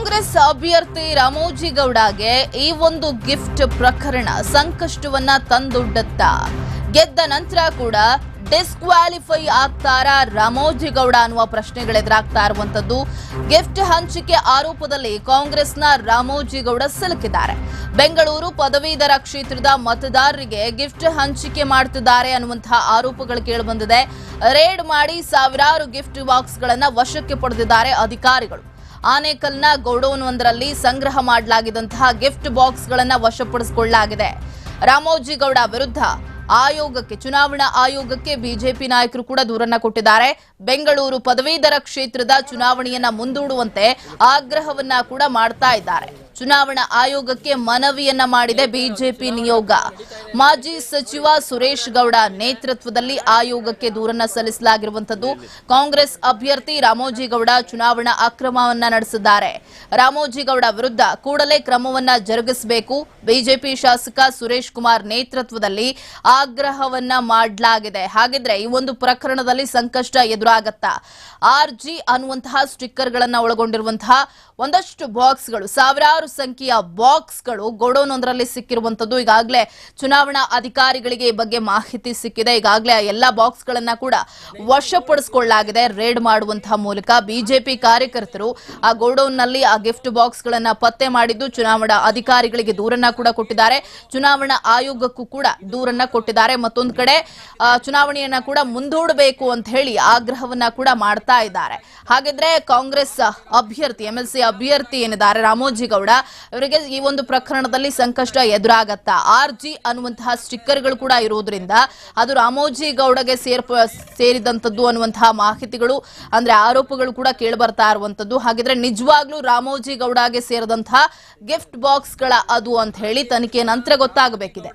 ಕಾಂಗ್ರೆಸ್ ಅಭ್ಯರ್ಥಿ ರಾಮೋಜಿಗೌಡಗೆ ಈ ಒಂದು ಗಿಫ್ಟ್ ಪ್ರಕರಣ ಸಂಕಷ್ಟವನ್ನ ತಂದೊಡ್ಡತ್ತ. ಗೆದ್ದ ನಂತರ ಕೂಡ ಡಿಸ್ಕ್ವಾಲಿಫೈ ಆಗ್ತಾರಾ ರಾಮೋಜಿಗೌಡ ಅನ್ನುವ ಪ್ರಶ್ನೆಗಳು ಎದುರಾಗ್ತಾ ಇರುವಂತದ್ದು ಗಿಫ್ಟ್ ಹಂಚಿಕೆ ಆರೋಪದಲ್ಲಿ ಕಾಂಗ್ರೆಸ್ನ ರಾಮೋಜಿಗೌಡ ಸಿಲುಕಿದ್ದಾರೆ. ಬೆಂಗಳೂರು ಪದವೀಧರ ಕ್ಷೇತ್ರದ ಮತದಾರರಿಗೆ ಗಿಫ್ಟ್ ಹಂಚಿಕೆ ಮಾಡುತ್ತಿದ್ದಾರೆ ಅನ್ನುವಂತಹ ಆರೋಪಗಳು ಕೇಳಿಬಂದಿದೆ ರೇಡ್ ಮಾಡಿ ಸಾವಿರಾರು ಗಿಫ್ಟ್ ಬಾಕ್ಸ್ಗಳನ್ನು ವಶಕ್ಕೆ ಪಡೆದಿದ್ದಾರೆ ಅಧಿಕಾರಿಗಳು. ಆನೇಕಲ್ನ ಗೋಡೌನ್ ಒಂದರಲ್ಲಿ ಸಂಗ್ರಹ ಮಾಡಲಾಗಿದ್ದಂತಹ ಗಿಫ್ಟ್ ಬಾಕ್ಸ್ಗಳನ್ನು ವಶಪಡಿಸಿಕೊಳ್ಳಲಾಗಿದೆ. ರಾಮೋಜಿಗೌಡ ವಿರುದ್ಧ ಆಯೋಗಕ್ಕೆ, ಚುನಾವಣಾ ಆಯೋಗಕ್ಕೆ ಬಿಜೆಪಿ ನಾಯಕರು ಕೂಡ ದೂರನ್ನ ಕೊಟ್ಟಿದ್ದಾರೆ. ಬೆಂಗಳೂರು ಪದವೀಧರ ಕ್ಷೇತ್ರದ ಚುನಾವಣೆಯನ್ನ ಮುಂದೂಡುವಂತೆ ಆಗ್ರಹವನ್ನ ಕೂಡ ಮಾಡ್ತಾ ಇದ್ದಾರೆ. ಚುನಾವಣಾ ಆಯೋಗಕ್ಕೆ ಮನವಿಯನ್ನ ಮಾಡಿದೆ ಬಿಜೆಪಿ ನಿಯೋಗ. ಮಾಜಿ ಸಚಿವ ಸುರೇಶ್ ಗೌಡ ನೇತೃತ್ವದಲ್ಲಿ ಆಯೋಗಕ್ಕೆ ದೂರನ್ನ ಸಲ್ಲಿಸಲಾಗಿರುವಂತದ್ದು ಕಾಂಗ್ರೆಸ್ ಅಭ್ಯರ್ಥಿ ರಾಮೋಜಿಗೌಡ ಚುನಾವಣಾ ಅಕ್ರಮವನ್ನ ನಡೆಸಿದ್ದಾರೆ. ರಾಮೋಜಿಗೌಡ ವಿರುದ್ಧ ಕೂಡಲೇ ಕ್ರಮವನ್ನ ಜರುಗಿಸಬೇಕು. ಬಿಜೆಪಿ ಶಾಸಕ ಸುರೇಶ್ ಕುಮಾರ್ ನೇತೃತ್ವದಲ್ಲಿ ಆಗ್ರಹವನ್ನ ಮಾಡಲಾಗಿದೆ. ಹಾಗಿದ್ರೆ ಈ ಒಂದು ಪ್ರಕರಣದಲ್ಲಿ ಸಂಕಷ್ಟ ಎದುರಾಗತ್ತಾ? ಆರ್ ಜಿ ಅನ್ನುವಂತಹ ಸ್ಟಿಕ್ಕರ್ಗಳನ್ನ ಒಳಗೊಂಡಿರುವಂತಹ ಒಂದಷ್ಟು ಬಾಕ್ಸ್ಗಳು, ಸಾವಿರಾರು ಸಂಖ್ಯೆಯ ಬಾಕ್ಸ್ಗಳು ಗೋಡೌನ್ ಒಂದರಲ್ಲಿ ಸಿಕ್ಕಿರುವಂತದ್ದು. ಈಗಾಗಲೇ ಚುನಾವಣಾ ಅಧಿಕಾರಿಗಳಿಗೆ ಈ ಬಗ್ಗೆ ಮಾಹಿತಿ ಸಿಕ್ಕಿದೆ. ಈಗಾಗಲೇ ಆ ಎಲ್ಲಾ ಬಾಕ್ಸ್ಗಳನ್ನ ಕೂಡ ವಶಪಡಿಸಿಕೊಳ್ಳಲಾಗಿದೆ. ರೇಡ್ ಮಾಡುವಂತಹ ಮೂಲಕ ಬಿಜೆಪಿ ಕಾರ್ಯಕರ್ತರು ಆ ಗೋಡೌನ್ನಲ್ಲಿ ಆ ಗಿಫ್ಟ್ ಬಾಕ್ಸ್ ಗಳನ್ನ ಪತ್ತೆ ಮಾಡಿದ್ದು ಚುನಾವಣಾ ಅಧಿಕಾರಿಗಳಿಗೆ ದೂರನ್ನ ಕೂಡ ಕೊಟ್ಟಿದ್ದಾರೆ. ಚುನಾವಣಾ ಆಯೋಗಕ್ಕೂ ಕೂಡ ದೂರನ್ನ ಕೊಟ್ಟಿದ್ದಾರೆ. ಮತ್ತೊಂದು ಕಡೆ ಚುನಾವಣೆಯನ್ನ ಕೂಡ ಮುಂದೂಡಬೇಕು ಅಂತ ಹೇಳಿ ಆಗ್ರಹವನ್ನ ಕೂಡ ಮಾಡ್ತಾ ಇದ್ದಾರೆ. ಹಾಗಿದ್ರೆ ಕಾಂಗ್ರೆಸ್ ಅಭ್ಯರ್ಥಿ ಎಂಎಲ್ಸಿ ಅಭ್ಯರ್ಥಿ ಏನಿದ್ದಾರೆ? ರಾಮೋಜಿಗೌಡ ಇವರಿಗೆ ಈ ಒಂದು ಪ್ರಕರಣದಲ್ಲಿ ಸಂಕಷ್ಟ ಎದುರಾಗತ್ತಾ? ಆರ್ ಜಿ ಅನ್ನುವಂತಹ ಸ್ಟಿಕ್ಕರ್ಗಳು ಕೂಡ ಇರುವುದರಿಂದ ಅದು ರಾಮೋಜಿ ಗೌಡಗೆ ಸೇರ್ಪ ಸೇರಿದಂತದ್ದು ಅನ್ನುವಂತಹ ಮಾಹಿತಿಗಳು, ಅಂದ್ರೆ ಆರೋಪಗಳು ಕೂಡ ಕೇಳಿ ಬರ್ತಾ ಇರುವಂತದ್ದು ಹಾಗಿದ್ರೆ ನಿಜವಾಗ್ಲೂ ರಾಮೋಜಿಗೌಡಗೆ ಸೇರಿದಂತಹ ಗಿಫ್ಟ್ ಬಾಕ್ಸ್ಗಳ ಅದು ಅಂತ ಹೇಳಿ ತನಿಖೆ ನಂತರ ಗೊತ್ತಾಗಬೇಕಿದೆ.